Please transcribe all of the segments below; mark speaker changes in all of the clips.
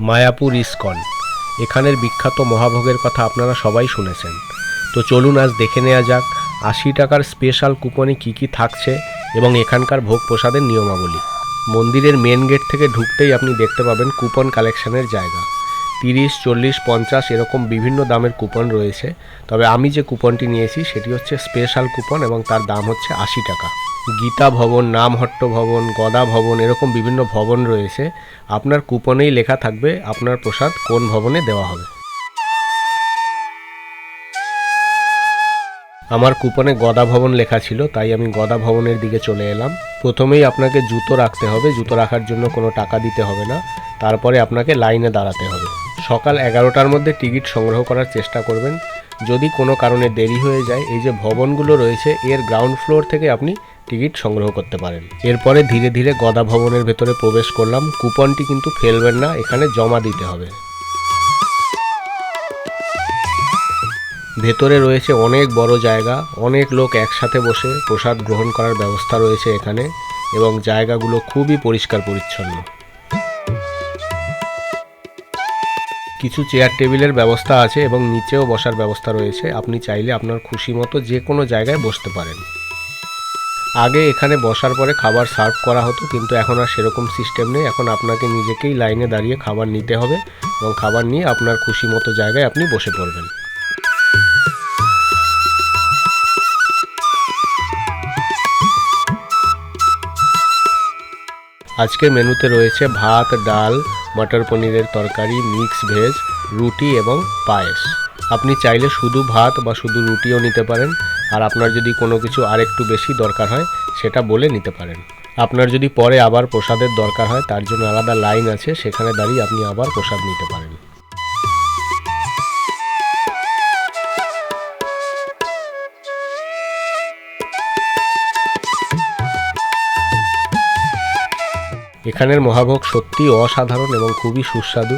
Speaker 1: Mayapur ISKCON. এখানের বিখ্যাত মহাভোগের কথা আপনারা সবাই শুনেছেন। তো চলুন আজ দেখে নেওয়া যাক, আশি টাকার স্পেশাল কুপনে কি কি থাকছে এবং এখানকার ভোগ প্রসাদের নিয়মাবলী। মন্দিরের মেন গেট থেকে ঢুকতেই আপনি দেখতে পাবেন কুপন কালেকশনের জায়গা। তিরিশ, চল্লিশ, পঞ্চাশ এরকম বিভিন্ন দামের কুপন রয়েছে। তবে আমি যে কুপনটি নিয়েছি সেটি হচ্ছে স্পেশাল কুপন এবং তার দাম হচ্ছে আশি টাকা। গীতা ভবন, নামহট্ট ভবন, গদা ভবন এরকম বিভিন্ন ভবন রয়েছে। আপনার কুপনেই লেখা থাকবে আপনার প্রসাদ কোন ভবনে দেওয়া হবে। আমার কুপনে গদা ভবন লেখা ছিল, তাই আমি গদা ভবনের দিকে চলে এলাম। প্রথমেই আপনাকে জুতো রাখতে হবে। জুতো রাখার জন্য কোনো টাকা দিতে হবে না। তারপরে আপনাকে লাইনে দাঁড়াতে হবে। সকাল এগারোটার মধ্যে টিকিট সংগ্রহ করার চেষ্টা করবেন। যদি কোনো কারণে দেরি হয়ে যায়, এই যে ভবনগুলো রয়েছে, এর গ্রাউন্ড ফ্লোর থেকে আপনি টিকিট সংগ্রহ করতে পারেন। এরপরে ধীরে ধীরে গদা ভবনের ভেতরে প্রবেশ করলাম। কুপনটি কিন্তু ফেলবেন না, এখানে জমা দিতে হবে। ভেতরে রয়েছে অনেক বড় জায়গা, অনেক লোক একসাথে বসে প্রসাদ গ্রহণ করার ব্যবস্থা রয়েছে এখানে এবং জায়গাগুলো খুবই পরিষ্কার পরিচ্ছন্ন। কিছু চেয়ার টেবিলের ব্যবস্থা আছে এবং নিচেও বসার ব্যবস্থা রয়েছে। আপনি চাইলে আপনার খুশি মতো যে কোনো জায়গায় বসতে পারেন। আগে এখানে বসার পরে খাবার সার্ভ করা হতো, কিন্তু এখন আর সেরকম সিস্টেম নেই। এখন আপনাকে নিজেকেই লাইনে দাঁড়িয়ে খাবার নিতে হবে এবং খাবার নিয়ে আপনার খুশি মতো জায়গায় আপনি বসে পড়বেন। আজকের মেনুতে রয়েছে ভাত, ডাল, মটর পনিরের তরকারি, মিক্স ভেজ, রুটি এবং পায়েস। আপনি চাইলে শুধু ভাত বা শুধু রুটিও নিতে পারেন। আর আপনার যদি কোনো কিছু আরেকটু বেশি দরকার হয়, সেটা বলে নিতে পারেন। আপনার যদি পরে আবার প্রসাদের দরকার হয়, তার জন্য আলাদা লাইন আছে, সেখানে দাঁড়িয়ে আপনি আবার প্রসাদ নিতে পারেন। এখানের মহাভোগ সত্যি অসাধারণ এবং খুবই সুস্বাদু।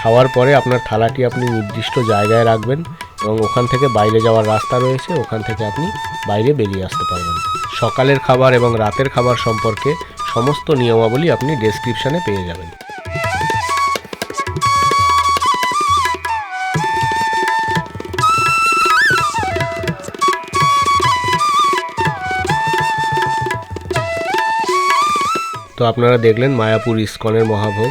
Speaker 1: খাওয়ার পরে আপনার থালাটি আপনি নির্দিষ্ট জায়গায় রাখবেন এবং ওখান থেকে বাইরে যাওয়ার রাস্তা রয়েছে, ওখান থেকে আপনি বাইরে বেরিয়ে আসতে পারবেন। সকালের খাবার এবং রাতের খাবার সম্পর্কে সমস্ত নিয়মাবলী আপনি ডেসক্রিপশানে পেয়ে যাবেন। তো আপনারা দেখলেন মায়াপুর ইস্কনের মহাভোগ।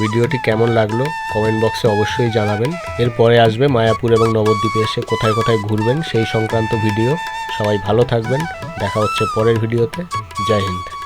Speaker 1: ভিডিওটি কেমন লাগল কমেন্ট বক্সে অবশ্যই জানাবেন। এরপরে আসবে মায়াপুর এবং নবদ্বীপে এসে কোথায় কোথায় ঘুরবেন সেই সংক্রান্ত ভিডিও। সবাই ভালো থাকবেন। দেখা হচ্ছে পরের ভিডিওতে। জয় হিন্দ।